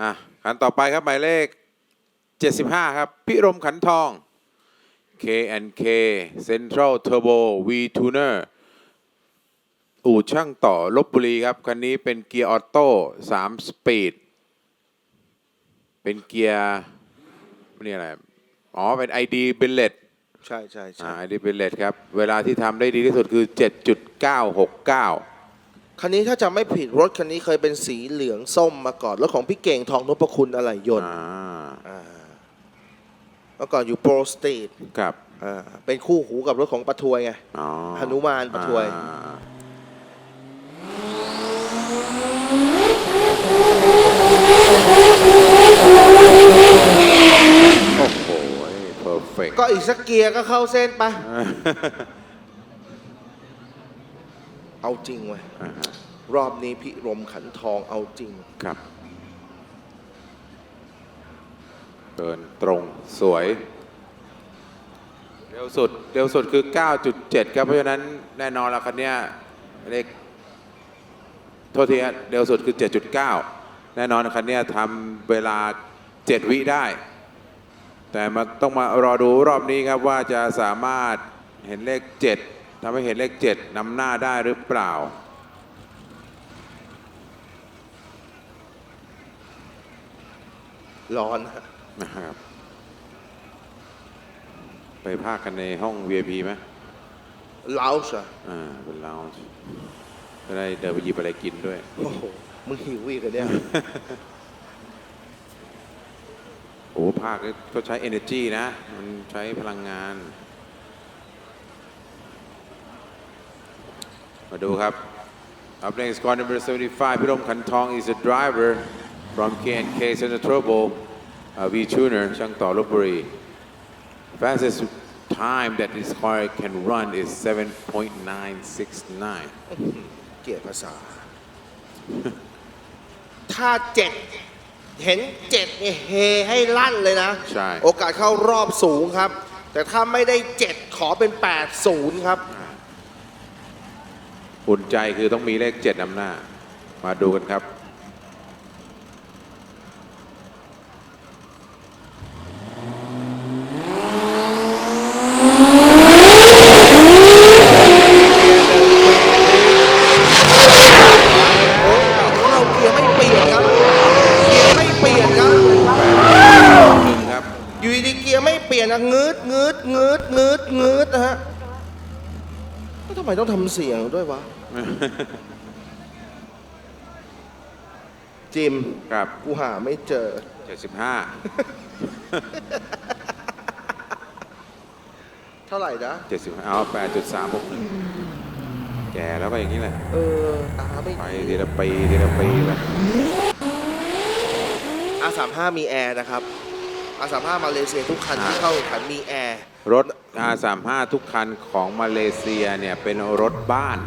อะคันต่อไปครับหมายเลข 75 ครับ พิรมขันทอง K&K Central Turbo V Tuner อู่ช่างต่อลบบุรีครับ คันนี้เป็นเกียร์ออโต้3สปีด เป็นเกียร์นี่อะไร อ๋อ เป็น ID b e l l e t ใช่ใช่ใช่อ่า ID b e l l e t ครับ เวลาที่ทำได้ดีที่สุดคือ 7.969 คันนี้ถ้าจำไม่ผิดรถคันนี้เคยเป็นสีเหลืองส้มมาก่อนรถของพี่เก่งทองนพคุณอะไรยนต์อ่าอ่าเมื่อก่อนอยู่โปรสตรีทครับอ่าเป็นคู่หูกับรถของปะทวยไง อ๋อหนุมานประทวย อ่าโอ้โหเพอร์เฟก ก็อีกสักเกียร์ก็เข้าเส้นไป เอาจริงเว้ยรอบนี้พี่รมขันทองเอาจริง ครับ เดินตรงสวย เร็วสุด เร็วสุดคือ 9.7 ครับ เพราะฉะนั้นแน่นอนแล้วคันเนี้ยเลขโทษทีฮะเร็วสุดคือ 7.9 แน่นอนคันเนี้ยทำเวลา 7 วิได้ แต่มาต้องมารอดูรอบนี้ครับว่าจะสามารถเห็นเลข 7 ทำให้เห็นเลข7นำหน้าได้หรือเปล่า ร้อนฮะนะครับ ไปภาคกันในห้อง VIP ไหมเล้าชะอ่าเป็นเราจะได้เดินไปหยิบอะไรกินด้วย โอ้โห มึงหิวอีกเหรอเนี่ย โอ้ภาคนี่ก็ใช้ energy นะ มันใช้พลังงาน มาดูครับ Up next, car number 75, Pirom Kantong is a driver from K&K Center Turbo uh, V-Tuner, Chang Tao Lopburi. Fastest time that this car can run is 7.969. เกลียดภาษา ถ้าเจ็ดเห็นเจ็ดเนี่ยเฮให้ลั่นเลยนะ ใช่ โอกาสเข้ารอบสูงครับ แต่ถ้าไม่ได้เจ็ดขอเป็นแปดศูนย์ครับ อุ่นใจคือต้องมีเลข7นำหน้า มาดูกันครับโอ้ยของเราเกียร์ไม่เปลี่ยนครับเกียร์ไม่เปลี่ยนครับหนึ่งครับอยู่ดีๆเกียร์ไม่เปลี่ยนนะงืดงืดงืดงืดงืดนะฮะแล้ว ทำไมต้องทำเสียงด้วยวะ จิม ครับกูหาไม่เจอ75เท่าไหร่นะ75เอา8.3แก่แล้วก็อย่างนี้แหละ เออ ตาไม่ไปทีละปีทีละปีไปอาสามห้ามีแอร์นะครับ อาสามห้ามาเลเซียทุกคันที่เข้าแข่งขันมีแอร์ รถ R35 ทุกคันของมาเลเซียเนี่ยเป็นรถบ้าน